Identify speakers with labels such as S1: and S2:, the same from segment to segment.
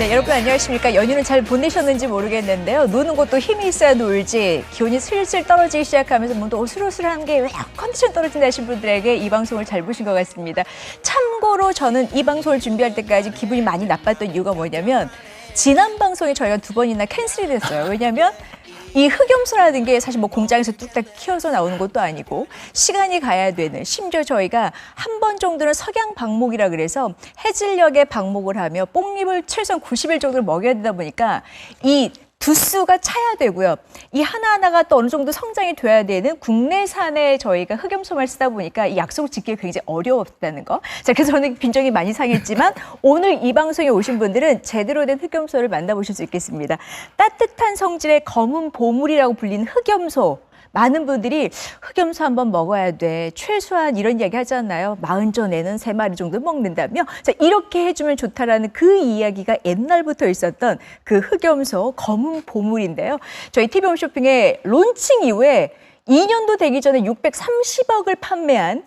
S1: 네, 여러분 안녕하십니까. 연휴는 잘 보내셨는지 모르겠는데요. 노는 것도 힘이 있어야 놀지. 기온이 슬슬 떨어지기 시작하면서 뭔가 어슬어슬한 게 왜 컨디션 떨어진다 하신 분들에게 이 방송을 잘 보신 것 같습니다. 참고로 저는 이 방송을 준비할 때까지 기분이 많이 나빴던 이유가 뭐냐면 지난 방송에 저희가 두 번이나 캔슬이 됐어요. 왜냐면 이 흑염소라는 게 사실 뭐 공장에서 뚝딱 키워서 나오는 것도 아니고 시간이 가야 되는 심지어 저희가 한 번 정도는 석양 방목이라 그래서 해질녘에 방목을 하며 뽕잎을 최소한 90일 정도를 먹여야 되다 보니까 이 두 수가 차야 되고요. 이 하나하나가 또 어느 정도 성장이 돼야 되는 국내산의 저희가 흑염소만 쓰다 보니까 이 약속을 지키기 굉장히 어려웠다는 거. 자, 그래서 저는 빈정이 많이 상했지만 오늘 이 방송에 오신 분들은 제대로 된 흑염소를 만나보실 수 있겠습니다. 따뜻한 성질의 검은 보물이라고 불리는 흑염소. 많은 분들이 흑염소 한번 먹어야 돼. 최소한 이런 이야기 하잖아요. 마흔 전에는 세 마리 정도 먹는다며. 자, 이렇게 해주면 좋다라는 그 이야기가 옛날부터 있었던 그 흑염소 검은 보물인데요. 저희 TV홈 쇼핑의 론칭 이후에 2년도 되기 전에 630억을 판매한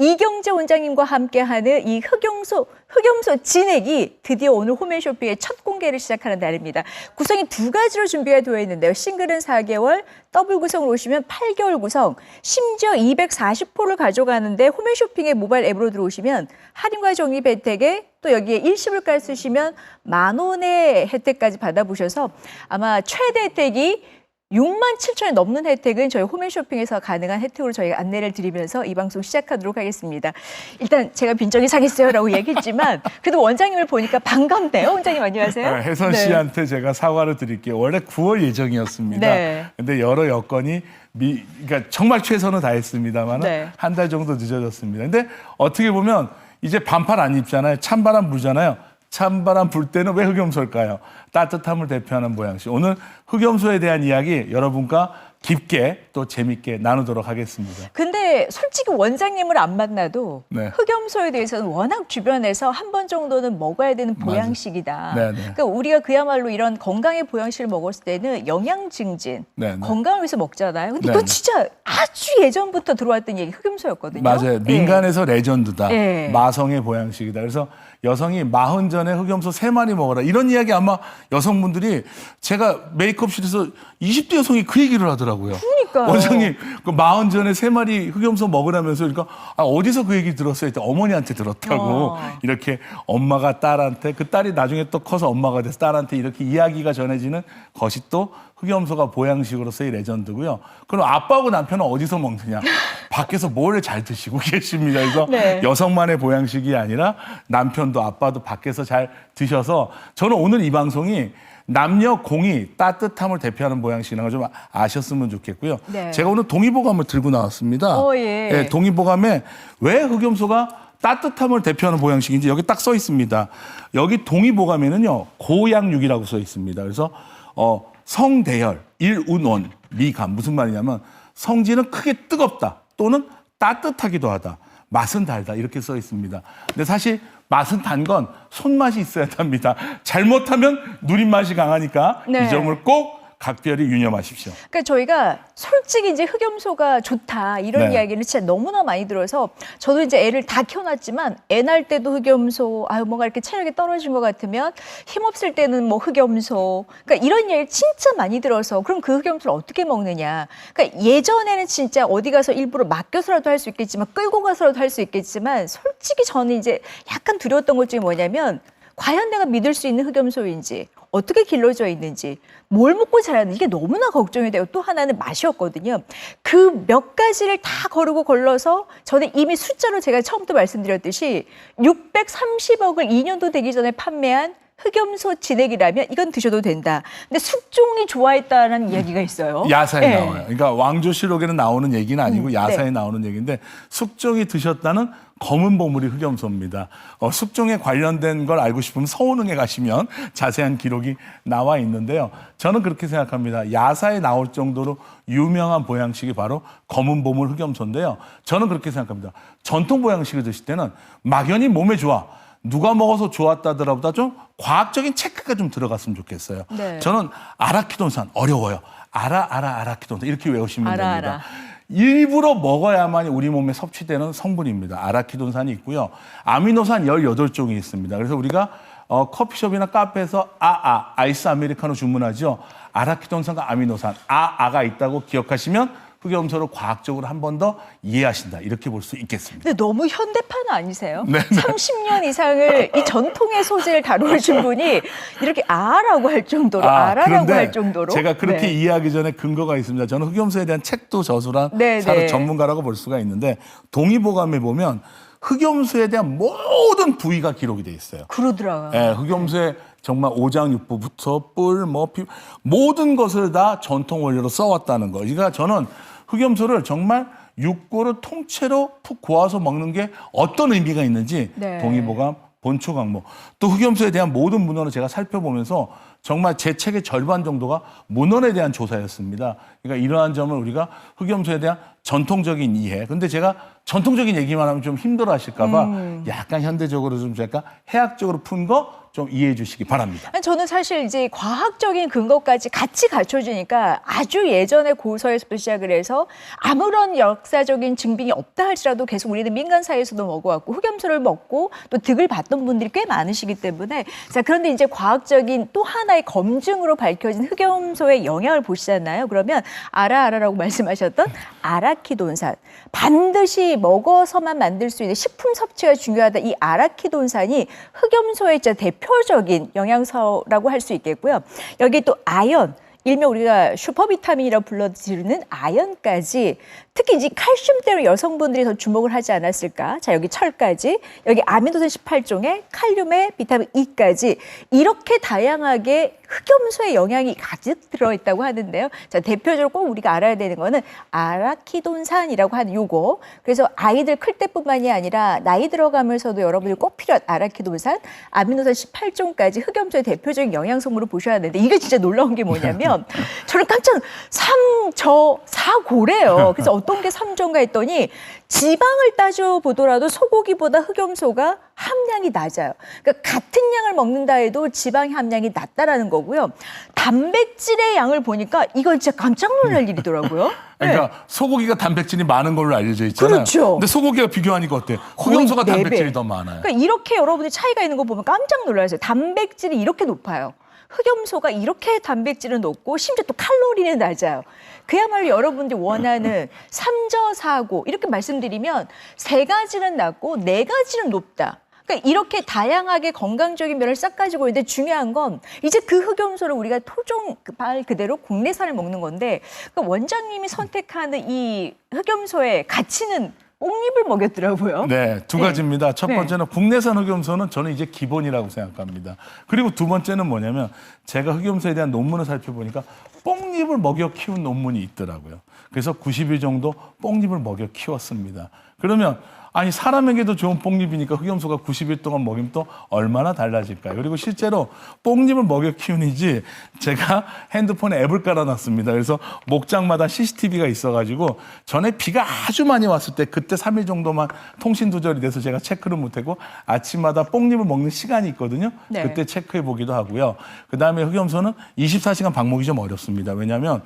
S1: 이경재 원장님과 함께하는 이 흑염소 흑염소 진액이 드디어 오늘 홈앤쇼핑의 첫 공개를 시작하는 날입니다. 구성이 두 가지로 준비가 되어 있는데요. 싱글은 4개월, 더블 구성으로 오시면 8개월 구성, 심지어 240포를 가져가는데 홈앤쇼핑의 모바일 앱으로 들어오시면 할인과 정리 혜택에 또 여기에 일시불가 쓰시면 만 원의 혜택까지 받아보셔서 아마 최대 혜택이 6만 7천이 넘는 혜택은 저희 홈앤쇼핑에서 가능한 혜택으로 저희가 안내를 드리면서 이 방송 시작하도록 하겠습니다. 일단 제가 빈정이 상했어요라고 얘기했지만 그래도 원장님을 보니까 반갑네요. 원장님 안녕하세요.
S2: 아, 혜선
S1: 네.
S2: 씨한테 제가 사과를 드릴게요. 원래 9월 예정이었습니다.
S1: 네.
S2: 근데 여러 여건이 미, 그러니까 정말 최선을 다했습니다만
S1: 네.
S2: 한달 정도 늦어졌습니다. 근데 어떻게 보면 이제 반팔 안 입잖아요. 찬바람 불잖아요. 찬바람 불 때는 왜 흑염소일까요? 따뜻함을 대표하는 모양새. 오늘 흑염소에 대한 이야기 여러분과 깊게 또 재밌게 나누도록 하겠습니다.
S1: 근데 솔직히 원장님을 안 만나도
S2: 네.
S1: 흑염소에 대해서는 워낙 주변에서 한 번 정도는 먹어야 되는 보양식이다.
S2: 네, 네.
S1: 그러니까 우리가 그야말로 이런 건강의 보양식을 먹었을 때는 영양 증진,
S2: 네, 네.
S1: 건강을 위해서 먹잖아요. 근데
S2: 네,
S1: 그건
S2: 네.
S1: 진짜 아주 예전부터 들어왔던 얘기 흑염소였거든요.
S2: 맞아요.
S1: 네.
S2: 민간에서 레전드다.
S1: 네.
S2: 마성의 보양식이다. 그래서 여성이 마흔 전에 흑염소 세 마리 먹어라. 이런 이야기 아마 여성분들이 제가 메이크업실에서 20대 여성이 그 얘기를 하더라고요.
S1: 그러니까요.
S2: 원장님, 그 마흔 전에 세 마리 흑염소 먹으라면서 그러니까 아, 어디서 그 얘기 들었어요? 했더니 어머니한테 들었다고.
S1: 어.
S2: 이렇게 엄마가 딸한테 그 딸이 나중에 또 커서 엄마가 돼서 딸한테 이렇게 이야기가 전해지는 것이 또 흑염소가 보양식으로서 의 레전드고요. 그럼 아빠하고 남편은 어디서 먹느냐? 밖에서 뭘 잘 드시고 계십니다. 그래서
S1: 네.
S2: 여성만의 보양식이 아니라 남편도 아빠도 밖에서 잘 드셔서 저는 오늘 이 방송이 남녀 공이 따뜻함을 대표하는 보양식이라는 걸 좀 아셨으면 좋겠고요.
S1: 네.
S2: 제가 오늘 동의보감을 들고 나왔습니다.
S1: 어, 예.
S2: 동의보감에 왜 흑염소가 따뜻함을 대표하는 보양식인지 여기 딱 써 있습니다. 여기 동의보감에는요 고양육이라고 써 있습니다. 그래서 어, 성대열, 일운원, 미감 무슨 말이냐면 성질은 크게 뜨겁다 또는 따뜻하기도 하다. 맛은 달다 이렇게 써 있습니다. 근데 사실 맛은 단 건 손맛이 있어야 합니다. 잘못하면 누린 맛이 강하니까
S1: 네.
S2: 이 점을 꼭 각별히 유념하십시오.
S1: 그러니까 저희가 솔직히 이제 흑염소가 좋다 이런
S2: 네.
S1: 이야기를 진짜 너무나 많이 들어서 저도 이제 애를 다 키워놨지만 애 낳을 때도 흑염소 아유 뭔가 이렇게 체력이 떨어진 것 같으면 힘 없을 때는 뭐 흑염소 그러니까 이런 얘기를 진짜 많이 들어서 그럼 그 흑염소를 어떻게 먹느냐 그러니까 예전에는 진짜 어디 가서 일부러 맡겨서라도 할 수 있겠지만 끌고 가서라도 할 수 있겠지만 솔직히 저는 이제 약간 두려웠던 것 중에 뭐냐면 과연 내가 믿을 수 있는 흑염소인지 어떻게 길러져 있는지 뭘 먹고 자랐는지 이게 너무나 걱정이 되고 또 하나는 맛이었거든요. 그 몇 가지를 다 거르고 걸러서 저는 이미 숫자로 제가 처음부터 말씀드렸듯이 630억을 2년도 되기 전에 판매한 흑염소 진액이라면 이건 드셔도 된다. 근데 숙종이 좋아했다라는 이야기가 있어요.
S2: 야사에
S1: 예.
S2: 나와요. 그러니까 왕조실록에는 나오는 얘기는 아니고
S1: 음,
S2: 야사에
S1: 네.
S2: 나오는 얘기인데 숙종이 드셨다는 검은 보물이 흑염소입니다. 어, 숙종에 관련된 걸 알고 싶으면 서운흥에 가시면 자세한 기록이 나와 있는데요. 저는 그렇게 생각합니다. 야사에 나올 정도로 유명한 보양식이 바로 검은 보물 흑염소인데요. 저는 그렇게 생각합니다. 전통 보양식을 드실 때는 막연히 몸에 좋아. 누가 먹어서 좋았다더라보다 좀 과학적인 체크가 좀 들어갔으면 좋겠어요.
S1: 네.
S2: 저는 아라키돈산 어려워요. 알아 알아 아라키돈산 이렇게 외우시면
S1: 알아,
S2: 됩니다.
S1: 알아.
S2: 일부러 먹어야만이 우리 몸에 섭취되는 성분입니다. 아라키돈산이 있고요. 아미노산 18종이 있습니다. 그래서 우리가 어, 커피숍이나 카페에서 아아 아이스 아메리카노 주문하죠. 아라키돈산과 아미노산 아아가 있다고 기억하시면 흑염소를 과학적으로 한 번 더 이해하신다 이렇게 볼 수 있겠습니다.
S1: 근데 너무 현대판 아니세요?
S2: 네,
S1: 30년 이상을 이 전통의 소재를 다루신 분이 이렇게 아라고 할 정도로 아라라고
S2: 그런데
S1: 할 정도로
S2: 제가 그렇게
S1: 네.
S2: 이해하기 전에 근거가 있습니다. 저는 흑염소에 대한 책도 저술한
S1: 네, 네.
S2: 전문가라고 볼 수가 있는데 동의보감에 보면 흑염소에 대한 모든 부위가 기록이 돼 있어요.
S1: 그러더라고요.
S2: 예, 흑염소의 정말 오장육부부터 뿔, 뭐 피, 모든 것을 다 전통 원료로 써왔다는 거. 그러니까 저는 흑염소를 정말 육고를 통째로 푹 고아서 먹는 게 어떤 의미가 있는지
S1: 네.
S2: 동의보감, 본초 강목 또 흑염소에 대한 모든 문헌을 제가 살펴보면서 정말 제 책의 절반 정도가 문헌에 대한 조사였습니다. 그러니까 이러한 점을 우리가 흑염소에 대한 전통적인 이해. 근데 제가 전통적인 얘기만 하면 좀 힘들어 하실까봐
S1: 음.
S2: 약간 현대적으로 좀 제가 해학적으로 푼 거 좀 이해해 주시기 바랍니다.
S1: 저는 사실 이제 과학적인 근거까지 같이 갖춰주니까 아주 예전의 고서에서부터 시작을 해서 아무런 역사적인 증빙이 없다 할지라도 계속 우리는 민간 사회에서도 먹어왔고 흑염소를 먹고 또 득을 봤던 분들이 꽤 많으시기 때문에 자 그런데 이제 과학적인 또 하나의 검증으로 밝혀진 흑염소의 영향을 보시잖아요. 그러면 아라 아라라고 말씀하셨던 아라키돈산 반드시 먹어서만 만들 수 있는 식품 섭취가 중요하다. 이 아라키돈산이 흑염소의 진짜 대표적인 영양소라고 할 수 있겠고요. 여기 또 아연 일명 우리가 슈퍼비타민이라고 불러지르는 아연까지 특히 이제 칼슘대로 여성분들이 더 주목을 하지 않았을까? 자, 여기 철까지, 여기 아미노산 18종에 칼륨에 비타민 E까지 이렇게 다양하게 흑염소의 영양이 가득 들어있다고 하는데요. 자, 대표적으로 꼭 우리가 알아야 되는 거는 아라키돈산이라고 하는 요거. 그래서 아이들 클 때뿐만이 아니라 나이 들어가면서도 여러분이 꼭 필요한 아라키돈산, 아미노산 18종까지 흑염소의 대표적인 영양성으로 보셔야 하는데 이게 진짜 놀라운 게 뭐냐면 저는 깜짝 삼저 사고래요. 그래서 어떤 게 삼조인가 했더니 지방을 따져 보더라도 소고기보다 흑염소가 함량이 낮아요. 그러니까 같은 양을 먹는다 해도 지방 함량이 낮다라는 거고요. 단백질의 양을 보니까 이건 진짜 깜짝 놀랄 일이더라고요.
S2: 그러니까
S1: 네.
S2: 소고기가 단백질이 많은 걸로 알려져 있잖아요.
S1: 그렇죠.
S2: 근데 소고기가 비교하니까 어때?
S1: 거의
S2: 흑염소가
S1: 네 배.
S2: 단백질이 더 많아요.
S1: 그러니까 이렇게 여러분이 차이가 있는 거 보면 깜짝 놀라세요. 단백질이 이렇게 높아요. 흑염소가 이렇게 단백질은 높고 심지어 또 칼로리는 낮아요. 그야말로 여러분들이 원하는 삼저사고 이렇게 말씀드리면 세 가지는 낮고 네 가지는 높다. 그러니까 이렇게 다양하게 건강적인 면을 싹 가지고 있는데 중요한 건 이제 그 흑염소를 우리가 토종 그말 그대로 국내산을 먹는 건데 그러니까 원장님이 선택하는 이 흑염소의 가치는 옥잎을 먹였더라고요.
S2: 네, 두
S1: 네.
S2: 가지입니다. 첫
S1: 네.
S2: 번째는 국내산 흑염소는 저는 이제 기본이라고 생각합니다. 그리고 두 번째는 뭐냐면 제가 흑염소에 대한 논문을 살펴보니까 뽕잎을 먹여 키운 논문이 있더라고요. 그래서 90일 정도 뽕잎을 먹여 키웠습니다. 그러면 아니 사람에게도 좋은 뽕잎이니까 흑염소가 90일 동안 먹이면 또 얼마나 달라질까요? 그리고 실제로 뽕잎을 먹여 키우는지 제가 핸드폰에 앱을 깔아놨습니다. 그래서 목장마다 CCTV가 있어가지고 전에 비가 아주 많이 왔을 때 그때 3일 정도만 통신 두절이 돼서 제가 체크를 못하고 아침마다 뽕잎을 먹는 시간이 있거든요.
S1: 네.
S2: 그때 체크해 보기도 하고요. 그 다음에 흑염소는 24시간 방목이 좀 어렵습니다. 왜냐하면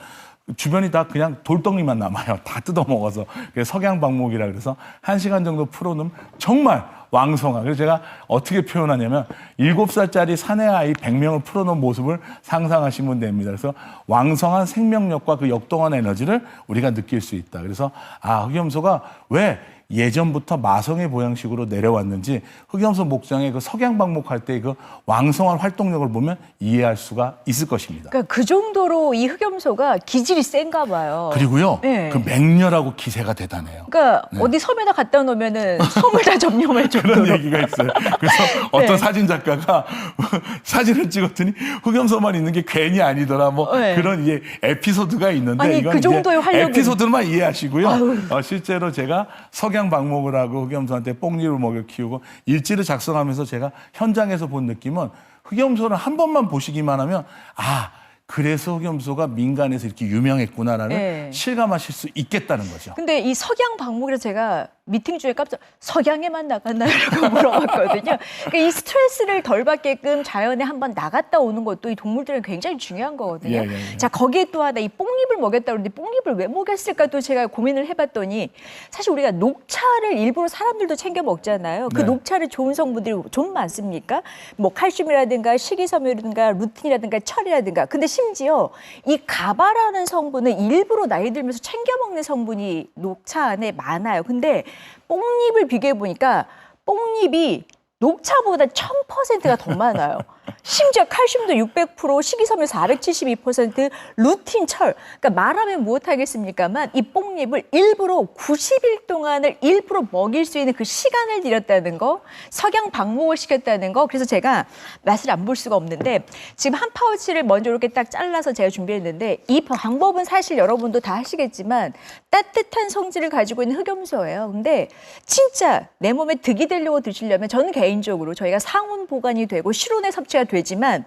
S2: 주변이 다 그냥 돌덩이만 남아요. 다 뜯어 먹어서. 그래서 석양 방목이라 그래서 한 시간 정도 풀어놓으면 정말 왕성한. 그래서 제가 어떻게 표현하냐면 일곱 살짜리 사내 아이 100명을 풀어놓은 모습을 상상하시면 됩니다. 그래서 왕성한 생명력과 그 역동한 에너지를 우리가 느낄 수 있다. 그래서 아, 흑염소가 왜 예전부터 마성의 보양식으로 내려왔는지 흑염소 목장의 그 석양 방목할 때 그 왕성한 활동력을 보면 이해할 수가 있을 것입니다.
S1: 그러니까 그 정도로 이 흑염소가 기질이 센가 봐요.
S2: 그리고요,
S1: 네.
S2: 그 맹렬하고 기세가 대단해요.
S1: 그러니까 어디 섬에다 갖다 놓으면은 섬을 다 점령할 정도로.
S2: 그런 얘기가 있어요. 그래서 어떤
S1: 네.
S2: 사진 작가가 사진을 찍었더니 흑염소만 있는 게 괜히 아니더라. 뭐
S1: 네.
S2: 그런 예, 에피소드가 있는데
S1: 아니,
S2: 이건
S1: 그 정도의
S2: 이제
S1: 활력은-
S2: 에피소드만 이해하시고요.
S1: 아유.
S2: 어, 실제로 제가 석양 방목을 하고 흑염소한테 뽕잎을 먹여 키우고 일지를 작성하면서 제가 현장에서 본 느낌은 흑염소를 한 번만 보시기만 하면 아 그래서 흑염소가 민간에서 이렇게 유명했구나라는
S1: 네.
S2: 실감하실 수 있겠다는 거죠.
S1: 근데 이 석양 방목이라 제가 미팅 중에 깜짝 석양에만 나갔나요라고 물어봤거든요. 그러니까 이 스트레스를 덜 받게끔 자연에 한번 나갔다 오는 것도 이 동물들은 굉장히 중요한 거거든요.
S2: 예, 예, 예.
S1: 자 거기에 또 하나 이 뽕잎을 먹였다 그러는데 뽕잎을 왜 먹였을까 또 제가 고민을 해봤더니 사실 우리가 녹차를 일부러 사람들도 챙겨 먹잖아요. 그
S2: 네.
S1: 녹차를 좋은 성분들이 좀 많습니까? 뭐 칼슘이라든가 식이섬유라든가 루틴이라든가 철이라든가. 근데 심지어 이 가바라는 성분은 일부러 나이 들면서 챙겨 먹는 성분이 녹차 안에 많아요. 근데 뽕잎을 비교해 보니까 뽕잎이 녹차보다 1000%가 더 많아요. 심지어 칼슘도 600%, 식이섬유 472%, 루틴, 철. 그러니까 말하면 무엇하겠습니까만 이 뽕잎을 일부러 90일 동안을 일부러 먹일 수 있는 그 시간을 들였다는 거, 석양 방목을 시켰다는 거. 그래서 제가 맛을 안 볼 수가 없는데 지금 한 파우치를 먼저 이렇게 딱 잘라서 제가 준비했는데 이 방법은 사실 여러분도 다 하시겠지만 따뜻한 성질을 가지고 있는 흑염소예요. 근데 진짜 내 몸에 득이 되려고 드시려면 저는 개인 적으로 저희가 상온 보관이 되고 실온에 섭취가 되지만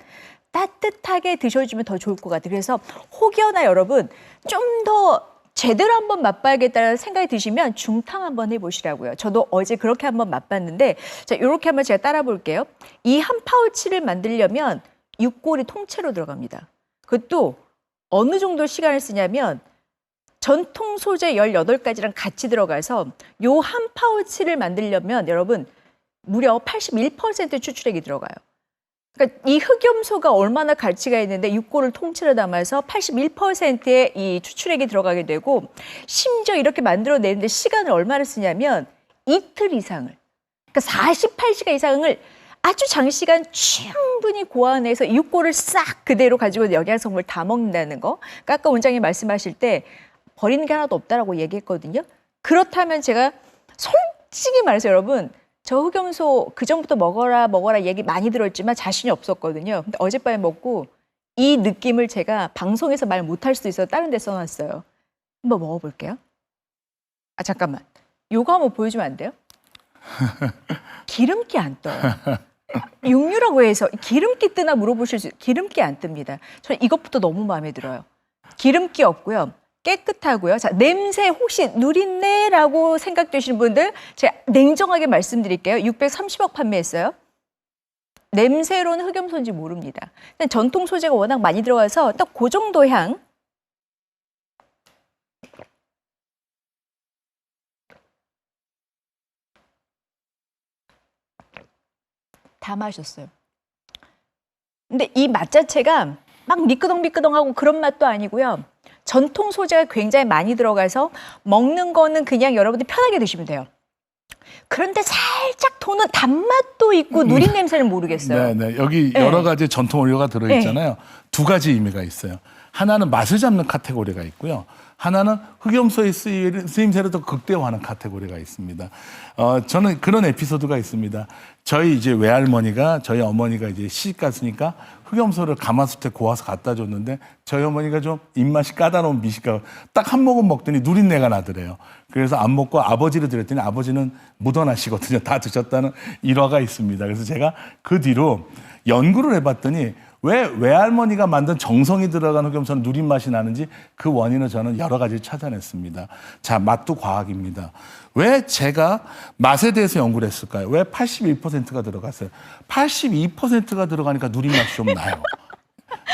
S1: 따뜻하게 드셔주면 더 좋을 것 같아요. 그래서 혹여나 여러분 좀 더 제대로 한번 맛봐야겠다는 생각이 드시면 중탕 한번 해보시라고요. 저도 어제 그렇게 한번 맛봤는데 자 이렇게 한번 제가 따라 볼게요. 이 한 파우치를 만들려면 육골이 통째로 들어갑니다. 그것도 어느 정도 시간을 쓰냐면 전통 소재 18가지랑 같이 들어가서 요 한 파우치를 만들려면 여러분 무려 81% 추출액이 들어가요. 그러니까 이 흑염소가 얼마나 가치가 있는데 육골을 통째로 담아서 81%의 이 추출액이 들어가게 되고 심지어 이렇게 만들어내는데 시간을 얼마나 쓰냐면 이틀 이상을 그러니까 48시간 이상을 아주 장시간 충분히 고안해서 이 육골을 싹 그대로 가지고 영양성을 다 먹는다는 거. 그러니까 아까 원장님 말씀하실 때 버리는 게 하나도 없다라고 얘기했거든요. 그렇다면 제가 솔직히 말해서 여러분 저 흑염소 그 전부터 먹어라 먹어라 얘기 많이 들었지만 자신이 없었거든요. 근데 어젯밤에 먹고 이 느낌을 제가 방송에서 말 못할 수도 있어서 다른 데 써놨어요. 한번 먹어볼게요. 아 잠깐만. 요거 한번 보여주면 안 돼요? 기름기 안 떠요. 육류라고 해서 기름기 뜨나 물어보실 수 기름기 안 뜹니다. 저는 이것부터 너무 마음에 들어요. 기름기 없고요. 깨끗하고요. 자, 냄새 혹시 누린내라고 생각되시는 분들 제가 냉정하게 말씀드릴게요. 630억 판매했어요. 냄새로는 흑염소인지 모릅니다. 근데 전통 소재가 워낙 많이 들어가서 딱 그 정도 향. 다 마셨어요. 근데 이 맛 자체가 막 미끄덩미끄덩하고 그런 맛도 아니고요. 전통 소재가 굉장히 많이 들어가서 먹는 거는 그냥 여러분들 편하게 드시면 돼요. 그런데 살짝 도는 단맛도 있고 누린 냄새는 모르겠어요.
S2: 네, 네. 여기
S1: 네.
S2: 여러 가지 전통 원료가 들어있잖아요. 두 가지 의미가 있어요. 하나는 맛을 잡는 카테고리가 있고요. 하나는 흑염소의 쓰임- 쓰임새를 더 극대화하는 카테고리가 있습니다. 어, 저는 그런 에피소드가 있습니다. 저희 이제 외할머니가 저희 어머니가 이제 시집 갔으니까 흑염소를 가마솥에 고아서 갖다 줬는데 저희 어머니가 좀 입맛이 까다로운 미식가 딱 한 모금 먹더니 누린내가 나더래요. 그래서 안 먹고 아버지를 드렸더니 아버지는 묻어나시거든요. 다 드셨다는 일화가 있습니다. 그래서 제가 그 뒤로 연구를 해봤더니 왜 외할머니가 만든 정성이 들어간 흑염소는 누린 맛이 나는지 그 원인을 저는 여러 가지 찾아냈습니다. 자, 맛도 과학입니다. 왜 제가 맛에 대해서 연구를 했을까요? 왜 81%가 들어갔어요? 82%가 들어가니까 누린 맛이 좀 나요.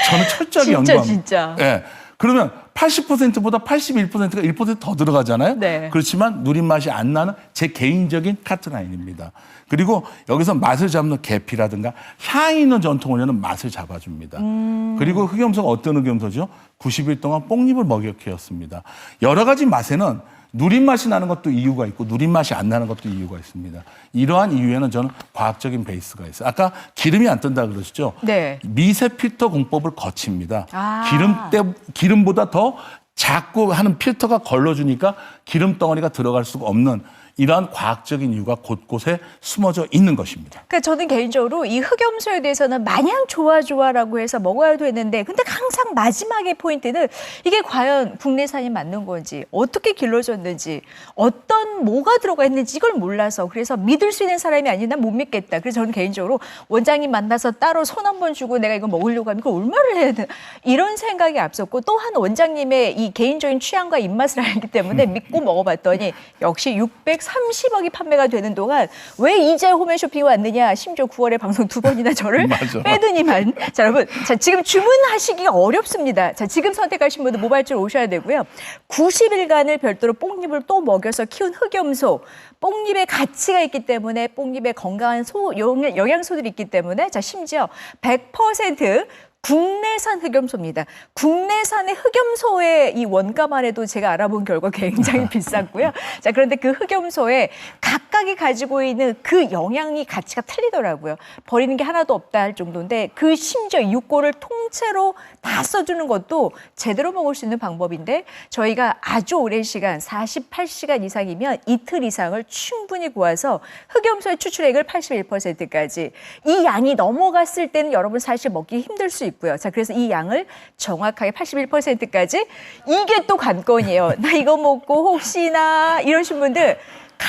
S2: 저는 철저하게
S1: 진짜,
S2: 연구합니다.
S1: 진짜.
S2: 예. 그러면 80%보다 81%가 1%더 들어가잖아요.
S1: 네.
S2: 그렇지만 누린 맛이 안 나는 제 개인적인 카트라인입니다. 그리고 여기서 맛을 잡는 계피라든가 향이 있는 전통 원료는 맛을 잡아줍니다. 그리고 흑염소가 어떤 흑염소죠? 90일 동안 뽕잎을 먹여 키웠습니다. 여러 가지 맛에는 누린 맛이 나는 것도 이유가 있고 누린 맛이 안 나는 것도 이유가 있습니다. 이러한 이유에는 저는 과학적인 베이스가 있어요. 아까 기름이 안 뜬다 그러시죠?
S1: 네.
S2: 미세 필터 공법을 거칩니다.
S1: 아.
S2: 기름 때 기름보다 더 작고 하는 필터가 걸러주니까 기름 덩어리가 들어갈 수가 없는 이러한 과학적인 이유가 곳곳에 숨어져 있는 것입니다.
S1: 그러니까 저는 개인적으로 이 흑염소에 대해서는 마냥 좋아 좋아라고 해서 먹어야 되는데 근데 항상 가장 마지막의 포인트는 이게 과연 국내산이 맞는 건지 어떻게 길러졌는지 어떤 뭐가 들어가 있는지 이걸 몰라서 그래서 믿을 수 있는 사람이 아니면 난못 믿겠다. 그래서 저는 개인적으로 원장님 만나서 따로 손 한 번 주고 내가 이거 먹으려고 하면 이걸 얼마를 해야 되나 이런 생각이 앞섰고 또한 원장님의 이 개인적인 취향과 입맛을 알기 때문에 믿고 먹어봤더니 역시 630억이 판매가 되는 동안 왜 이제 홈앤 쇼핑 왔느냐 심지어 9월에 방송 두 번이나 저를
S2: 맞아.
S1: 빼더니만 자 여러분 자 지금 주문하시기가 어렵습니다. 자 지금 선택하신 분들 모발줄 오셔야 되고요. 90일간을 별도로 뽕잎을 또 먹여서 키운 흑염소 뽕잎의 가치가 있기 때문에 뽕잎에 건강한 소 영- 영양소들이 있기 때문에 자 심지어 100% 국내산 흑염소입니다. 국내산의 흑염소의 이 원가만 해도 제가 알아본 결과 굉장히 비쌌고요. 자, 그런데 그 흑염소에 각 각이 가지고 있는 그 영양이 가치가 틀리더라고요. 버리는 게 하나도 없다 할 정도인데 그 심지어 육고를 통째로 다 써주는 것도 제대로 먹을 수 있는 방법인데 저희가 아주 오랜 시간 48시간 이상이면 이틀 이상을 충분히 구워서 흑염소의 추출액을 81%까지 이 양이 넘어갔을 때는 여러분 사실 먹기 힘들 수 있고요. 자, 그래서 이 양을 정확하게 81%까지 이게 또 관건이에요. 나 이거 먹고 혹시나 이러신 분들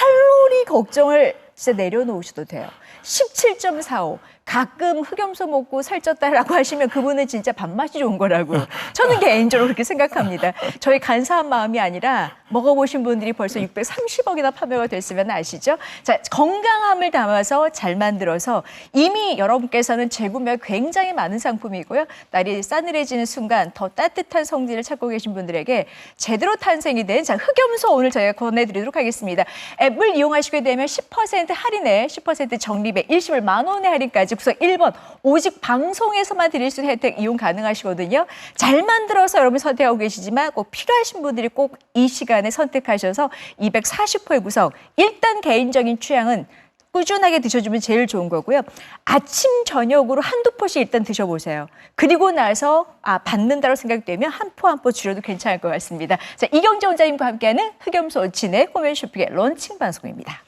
S1: 칼로리 걱정을 진짜 내려놓으셔도 돼요. 17.45. 가끔 흑염소 먹고 살쪘다라고 하시면 그분은 진짜 밥맛이 좋은 거라고요. 저는 개인적으로 그렇게 생각합니다. 저희 간사한 마음이 아니라 먹어보신 분들이 벌써 630억이나 판매가 됐으면 아시죠? 자, 건강함을 담아서 잘 만들어서 이미 여러분께서는 재구매 굉장히 많은 상품이고요. 날이 싸늘해지는 순간 더 따뜻한 성질을 찾고 계신 분들에게 제대로 탄생이 된 자, 흑염소 오늘 저희가 권해드리도록 하겠습니다. 앱을 이용하시게 되면 10% 할인에 10% 적립에 일시불 만 원의 할인까지 구성 1번 오직 방송에서만 드릴 수 있는 혜택 이용 가능하시거든요. 잘 만들어서 여러분 선택하고 계시지만 꼭 필요하신 분들이 꼭 이 시간에 선택하셔서 240호의 구성 일단 개인적인 취향은 꾸준하게 드셔주면 제일 좋은 거고요. 아침, 저녁으로 한두 포씩 일단 드셔보세요. 그리고 나서, 아, 받는다고 생각되면 한 포 한포 줄여도 괜찮을 것 같습니다. 자, 이경재 원장님과 함께하는 흑염소 진의 코멘 쇼핑의 런칭 방송입니다.